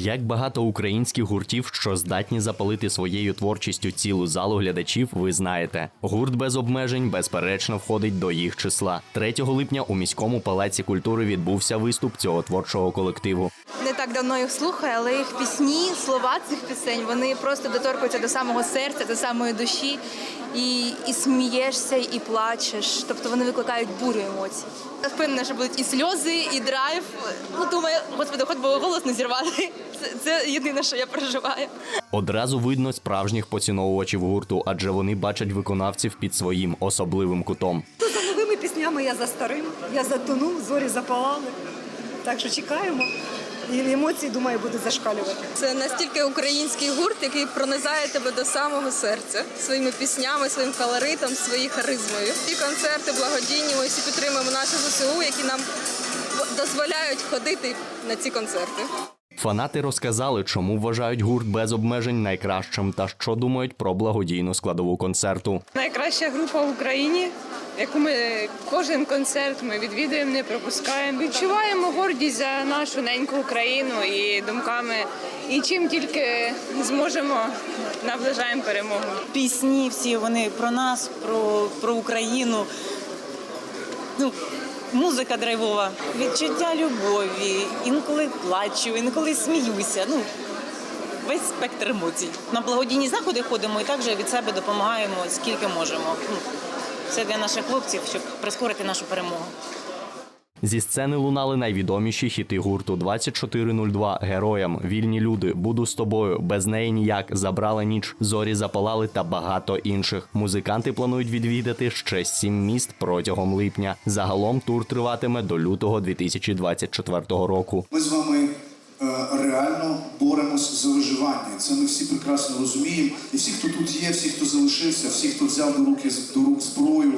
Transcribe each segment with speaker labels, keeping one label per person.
Speaker 1: Як багато українських гуртів, що здатні запалити своєю творчістю цілу залу глядачів, ви знаєте. Гурт без обмежень безперечно входить до їх числа. 3 липня у міському палаці культури відбувся виступ цього творчого колективу.
Speaker 2: Не так давно їх слухаю, але їх пісні, слова цих пісень, вони просто доторкуються до самого серця, до самої душі. І, і смієшся, і плачеш. Тобто вони викликають бурю емоцій. Впевнена, що будуть і сльози, і драйв. Ну, думаю, господи, хоч би голос не зірвати. Це, це єдине, що я переживаю.
Speaker 1: Одразу видно справжніх поціновувачів гурту, адже вони бачать виконавців під своїм особливим кутом.
Speaker 3: То за новими піснями я за старим, я затонув, зорі запалали. Так що чекаємо. І емоції, думаю, будуть зашкалювати.
Speaker 4: Це настільки український гурт, який пронизає тебе до самого серця своїми піснями, своїм колоритом, своєю харизмою. І концерти благодійні. Ми всі підтримуємо нашу ЗСУ, які нам дозволяють ходити на ці концерти.
Speaker 1: Фанати розказали, чому вважають гурт без обмежень найкращим та що думають про благодійну складову концерту.
Speaker 5: Найкраща група в Україні, яку ми кожен концерт ми відвідуємо, не пропускаємо. Відчуваємо гордість за нашу неньку Україну і думками. І чим тільки зможемо, наближаємо перемогу.
Speaker 6: пісні всі вони про нас, про, про Україну. Ну, музика драйвова, відчуття любові, інколи плачу, інколи сміюся. Ну, весь спектр емоцій. На благодійні заходи ходимо і також від себе допомагаємо скільки можемо. Ну, все для наших хлопців, щоб прискорити нашу перемогу.
Speaker 1: Зі сцени лунали найвідоміші хіти гурту 2402 Героям, Вільні люди, Буду з тобою, без неї ніяк, Забрала ніч, зорі запалали та багато інших. Музиканти планують відвідати ще сім міст протягом липня. Загалом тур триватиме до лютого 2024 року.
Speaker 7: Ми з вами е, реально боремось за виживання. Це ми всі прекрасно розуміємо. І всі, хто тут є, всі, хто залишився, всі, хто взяв до руки до рук зброю,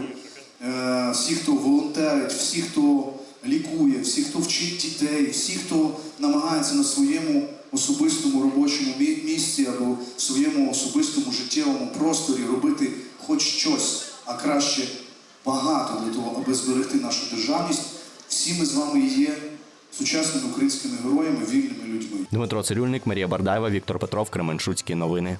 Speaker 7: е, всі, хто волонтерить, всі, хто лікує, всі, хто вчить дітей, всі, хто намагається на своєму особистому робочому місці або в своєму особистому життєвому просторі робити хоч щось, а краще багато для того, аби зберегти нашу державність. Всі ми з вами є сучасними українськими героями, вільними людьми.
Speaker 1: Дмитро Цирюльник, Марія Бардаєва, Віктор Петров, Кременчуцькі новини.